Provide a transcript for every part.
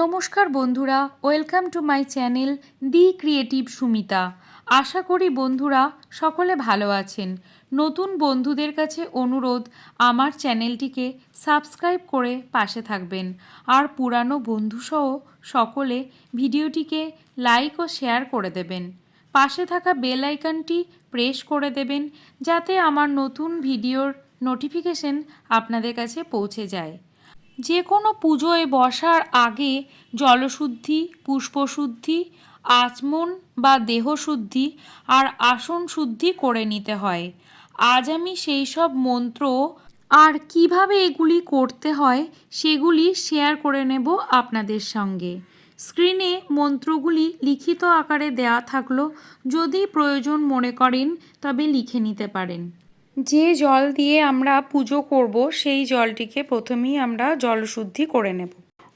নমস্কার বন্ধুরা, welcome to my channel the creative Sumita. আশা করি বন্ধুরা সকলে ভালো আছেন। নতুন বন্ধুদের কাছে অনুরোধ, আমার চ্যানেলটিকে সাবস্ক্রাইব করে পাশে থাকবেন। আর পুরানো বন্ধুসহ সকলে ভিডিওটিকে লাইক ও শেয়ার করে দেবেন। পাশে থাকা বেল আইকনটি প্রেস করে দেবেন, যাতে আমার নতুন ভিডিওর নোটিফিকেশন আপনাদের কাছে পৌঁছে যায়। যে কোনো পুজোয় বসার আগে জলশুদ্ধি, পুষ্পশুদ্ধি, আচমন বা দেহশুদ্ধি আর আসন শুদ্ধি করে নিতে হয়। আজ আমি সেই সব মন্ত্র আর কীভাবে এগুলি করতে হয় সেগুলি শেয়ার করে নেব আপনাদের সঙ্গে। স্ক্রিনে মন্ত্রগুলি লিখিত আকারে দেওয়া থাকল। যদি প্রয়োজন মনে করেন তবে লিখে নিতে পারেন। যে জল দিয়ে আমরা পুজো করব, সেই জলটিকে প্রথমেই আমরা জলশুদ্ধি করে নেব।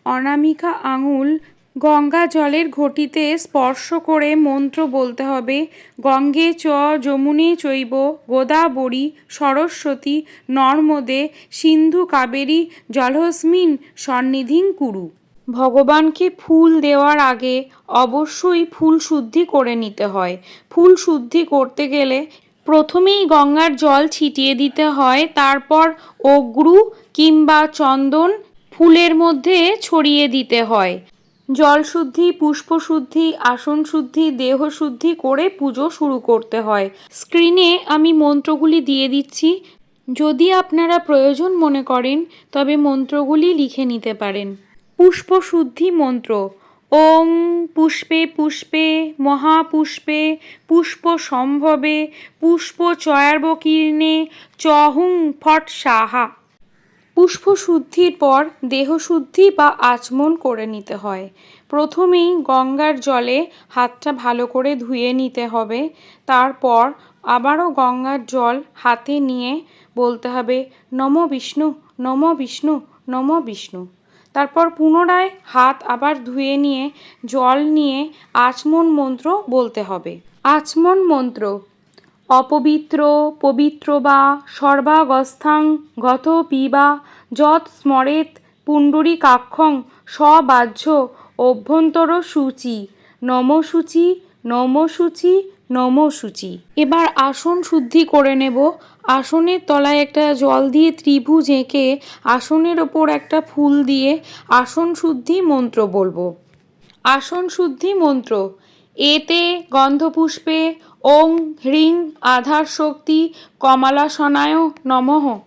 অনামিকা আঙুল গঙ্গা জলের ঘটিতে স্পর্শ করে মন্ত্র বলতে হবে, গঙ্গে চ, যমুনে চৈব, গোদাবরী, সরস্বতী, নর্মদে, সিন্ধু কাবেরী, জলহস্মিন, সন্নিধিং কুরু। ভগবানকে ফুল দেওয়ার আগে অবশ্যই ফুল শুদ্ধি করে নিতে হয়। ফুল শুদ্ধি করতে গেলে প্রথমেই গঙ্গার জল ছিটিয়ে দিতে হয়, তারপর অগ্রু কিংবা চন্দন ফুলের মধ্যে ছড়িয়ে দিতে হয়। জল শুদ্ধি পুষ্পশুদ্ধি আসন শুদ্ধি দেহ শুদ্ধি করে পুজো শুরু করতে হয়। স্ক্রিনে আমি মন্ত্রগুলি দিয়ে দিচ্ছি। যদি আপনারা প্রয়োজন মনে করেন, তবে মন্ত্রগুলি লিখে নিতে পারেন। পুষ্পশুদ্ধি মন্ত্র। ওং পুষ্পে পুষ্পে, মহাপুষ্পে, পুষ্প সম্ভবে, পুষ্প চয়ার্বকীর্ণে, চহুং ফট সাহা। পুষ্পশুদ্ধির পর দেহশুদ্ধি বা আচমন করে নিতে হয়। প্রথমেই গঙ্গার জলে হাতটা ভালো করে ধুয়ে নিতে হবে। তারপর আবারও গঙ্গার জল হাতে নিয়ে বলতে হবে, নম বিষ্ণু নম বিষ্ণু নম বিষ্ণু। তারপর পুনরায় হাত আবার ধুয়ে নিয়ে, জল নিয়ে আচমন মন্ত্র বলতে হবে। আচমন মন্ত্র। অপবিত্র, পবিত্র বা সর্বাগস্থাং গত পিবা, যৎ স্মরেত পুণ্ডরী কাক্ষং স্ববাহ্য অভ্যন্তর সূচি, নমসূচি নমসূচি নমসূচি। এবার আসন শুদ্ধি করে নেব। আসনের তলায় একটা জল দিয়ে ত্রিভুজ এঁকে আসনের ওপর একটা ফুল দিয়ে আসন শুদ্ধি মন্ত্র বলব। আসন শুদ্ধি মন্ত্র। এতে গন্ধপুষ্পে ওং হ্রিং আধার শক্তি কমলাসনায় নমঃ।